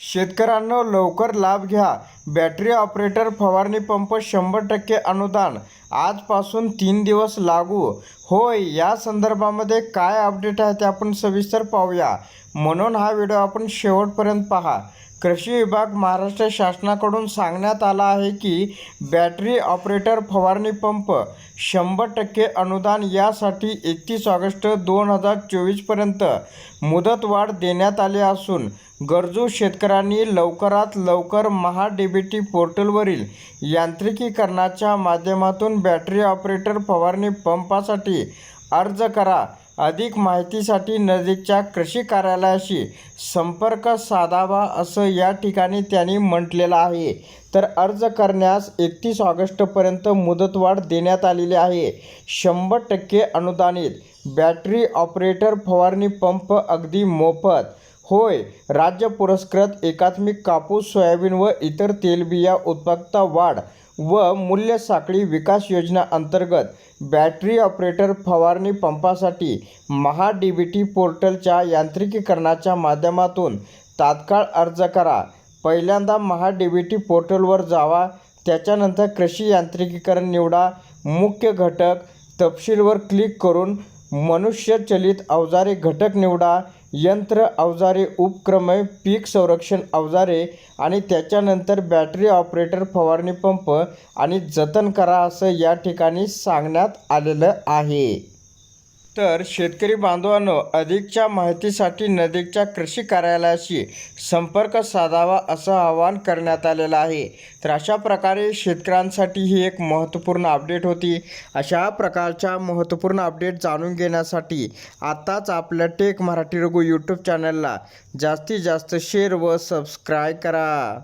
शेतकऱ्यांनो लवकर लाभ घ्या. बॅटरी ऑपरेटर फवारणी पंप शंभर टक्के अनुदान. आजपासून तीन दिवस लागू. होय या संदर्भामध्ये काय अपडेट आहे ते आपण सविस्तर पाहूया. म्हणून हा व्हिडिओ आपण शेवटपर्यंत पहा. कृषी विभाग महाराष्ट्र शासनाकडून सांगण्यात आला आहे की बॅटरी ऑपरेटर फवारणी पंप शंभर टक्के अनुदान यासाठी एकतीस ऑगस्ट दोन हजार चोवीसपर्यंत मुदतवाढ देण्यात आली असून गरजू शेतकऱ्यांनी लवकरात लवकर महा डी बी पोर्टलवरील यांत्रिकीकरणाच्या माध्यमातून बॅटरी ऑपरेटर फवारणी पंपासाठी अर्ज करा. अधिक माहितीसाठी नजीकच्या कृषी कार्यालयाशी संपर्क साधावा असं या ठिकाणी त्यांनी म्हटलेलं आहे. तर अर्ज करण्यास एकतीस ऑगस्टपर्यंत मुदतवाढ देण्यात आलेली आहे. शंभर टक्के अनुदानित बॅटरी ऑपरेटर फवारणी पंप अगदी मोफत होय राज्य पुरस्कृत एकात्मिक कापूस सोयाबीन व इतर तेलबिया उत्पादकता वाढ व मूल्य साखळी विकास योजना अंतर्गत बॅटरी ऑपरेटर फवारणी पंपासाठी महा डी बी टी पोर्टलच्या यांत्रिकीकरणाच्या माध्यमातून तात्काळ अर्ज करा. पहिल्यांदा महा डी बी टी पोर्टलवर जावा. त्याच्यानंतर कृषी यांत्रिकीकरण निवडा. मुख्य घटक तपशीलवर क्लिक करून मनुष्यचलित अवजारे घटक निवडा यंत्र अवजारे उपक्रमे पीक संरक्षण अवजारे आणि त्याच्यानंतर बॅटरी ऑपरेटर फवारणी पंप आणि जतन करा असं या ठिकाणी सांगण्यात आलेलं आहे. तर शेतकरी बांधवांनो अधिकच्या माहितीसाठी नदीकच्या कृषी कार्यालयाशी संपर्क साधावा असं आवाहन करण्यात आलेलं आहे. तर अशा प्रकारे शेतकऱ्यांसाठी ही एक महत्त्वपूर्ण अपडेट होती. अशा प्रकारच्या महत्त्वपूर्ण अपडेट जाणून घेण्यासाठी आत्ताच आपल्या टेक मराठी रघु यूट्यूब चॅनलला जास्तीत जास्त शेअर व सबस्क्राईब करा.